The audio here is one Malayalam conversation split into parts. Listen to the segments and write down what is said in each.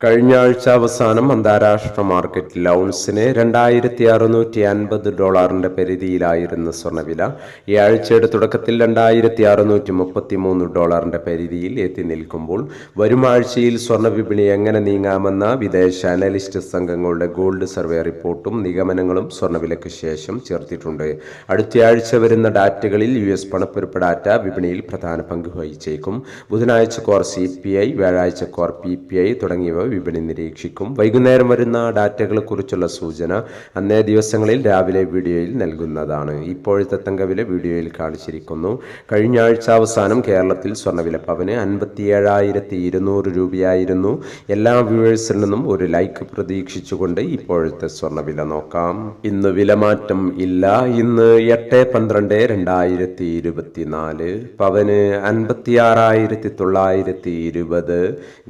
കഴിഞ്ഞ ആഴ്ച അവസാനം അന്താരാഷ്ട്ര മാർക്കറ്റിൽ ഔൺസിന് രണ്ടായിരത്തി അറുന്നൂറ്റി അൻപത് ഡോളറിന്റെ പരിധിയിലായിരുന്നു സ്വർണവില. ഈ ആഴ്ചയുടെ തുടക്കത്തിൽ രണ്ടായിരത്തി അറുന്നൂറ്റി മുപ്പത്തി മൂന്ന് ഡോളറിന്റെ പരിധിയിൽ എത്തി നിൽക്കുമ്പോൾ വരും ആഴ്ചയിൽ സ്വർണ വിപണി എങ്ങനെ നീങ്ങാമെന്ന വിദേശ അനലിസ്റ്റ് സംഘങ്ങളുടെ ഗോൾഡ് സർവേ റിപ്പോർട്ടും നിഗമനങ്ങളും സ്വർണവിലയ്ക്ക് ശേഷം ചേർത്തിട്ടുണ്ട്. അടുത്തയാഴ്ച വരുന്ന ഡാറ്റകളിൽ യു എസ് പണപ്പെരുപ്പ് ഡാറ്റ വിപണിയിൽ പ്രധാന പങ്ക് വഹിച്ചേക്കും. ബുധനാഴ്ച കോർ സി പി ഐ വ്യാഴാഴ്ച കോർ പി പി ഐ തുടങ്ങിയവ വിപണി നിരീക്ഷിക്കും. വൈകുന്നേരം വരുന്ന ഡാറ്റകളെ കുറിച്ചുള്ള സൂചന അന്നേ ദിവസങ്ങളിൽ രാവിലെ വീഡിയോയിൽ നൽകുന്നതാണ്. ഇപ്പോഴത്തെ തങ്കവില വീഡിയോയിൽ കാണിച്ചിരിക്കുന്നു. കഴിഞ്ഞ ആഴ്ച അവസാനം കേരളത്തിൽ സ്വർണവില പവന് അൻപത്തി ഏഴായിരത്തി ഇരുന്നൂറ് രൂപയായിരുന്നു. എല്ലാ വ്യൂവേഴ്സിൽ നിന്നും ഒരു ലൈക്ക് പ്രതീക്ഷിച്ചുകൊണ്ട് ഇപ്പോഴത്തെ സ്വർണവില നോക്കാം. ഇന്ന് വിലമാറ്റം ഇല്ല. ഇന്ന് എട്ട് പന്ത്രണ്ട് രണ്ടായിരത്തി ഇരുപത്തിനാല് പവന് അൻപത്തി ആറായിരത്തി തൊള്ളായിരത്തി ഇരുപത്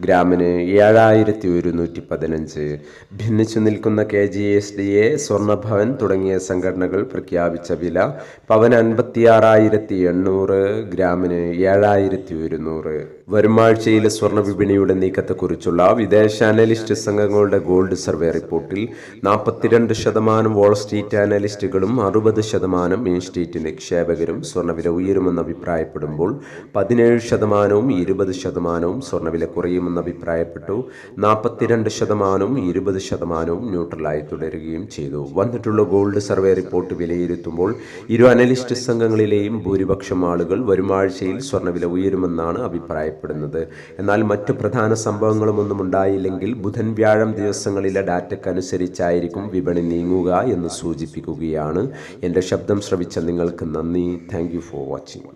ഗ്രാമിന് ഏഴായിരത്തി ഒരുന്നൂറ്റി പതിനഞ്ച് ഭിന്നിച്ചു നിൽക്കുന്ന K G S D A സ്വർണഭവൻ തുടങ്ങിയ സംഘടനകൾ പ്രഖ്യാപിച്ച വില പവൻ അൻപത്തി ആറായിരത്തി എണ്ണൂറ് ഗ്രാമിന് ഏഴായിരത്തി ഒരുന്നൂറ് വരുമാഴ്ചയിലെ സ്വർണ വിപണിയുടെ നീക്കത്തെക്കുറിച്ചുള്ള വിദേശ അനലിസ്റ്റ് സംഘങ്ങളുടെ ഗോൾഡ് സർവേ റിപ്പോർട്ടിൽ നാൽപ്പത്തിരണ്ട് ശതമാനം വാൾ സ്ട്രീറ്റ് അനലിസ്റ്റുകളും അറുപത് ശതമാനം മെയിൻ സ്ട്രീറ്റ് നിക്ഷേപകരും സ്വർണവില ഉയരുമെന്ന് അഭിപ്രായപ്പെടുമ്പോൾ പതിനേഴ് ശതമാനവും ഇരുപത് ശതമാനവും സ്വർണവില കുറയുമെന്ന് അഭിപ്രായപ്പെട്ടു. നാൽപ്പത്തിരണ്ട് ശതമാനവും ഇരുപത് ശതമാനവും ന്യൂട്രലായി തുടരുകയും ചെയ്തു. വന്നിട്ടുള്ള ഗോൾഡ് സർവേ റിപ്പോർട്ട് വിലയിരുത്തുമ്പോൾ ഇരു അനലിസ്റ്റ് സംഘങ്ങളിലെയും ഭൂരിപക്ഷം ആളുകൾ വരുമാഴ്ചയിൽ സ്വർണവില ഉയരുമെന്നാണ് അഭിപ്രായപ്പെടുന്നത്. എന്നാൽ മറ്റു പ്രധാന സംഭവങ്ങളുമൊന്നും ഉണ്ടായില്ലെങ്കിൽ ബുധൻ വ്യാഴം ദിവസങ്ങളിലെ ഡാറ്റയ്ക്കനുസരിച്ചായിരിക്കും വിപണി നീങ്ങുക എന്ന് സൂചിപ്പിക്കുകയാണ്. എന്റെ ശബ്ദം ശ്രവിച്ച നിങ്ങൾക്ക് നന്ദി. Thank for watching.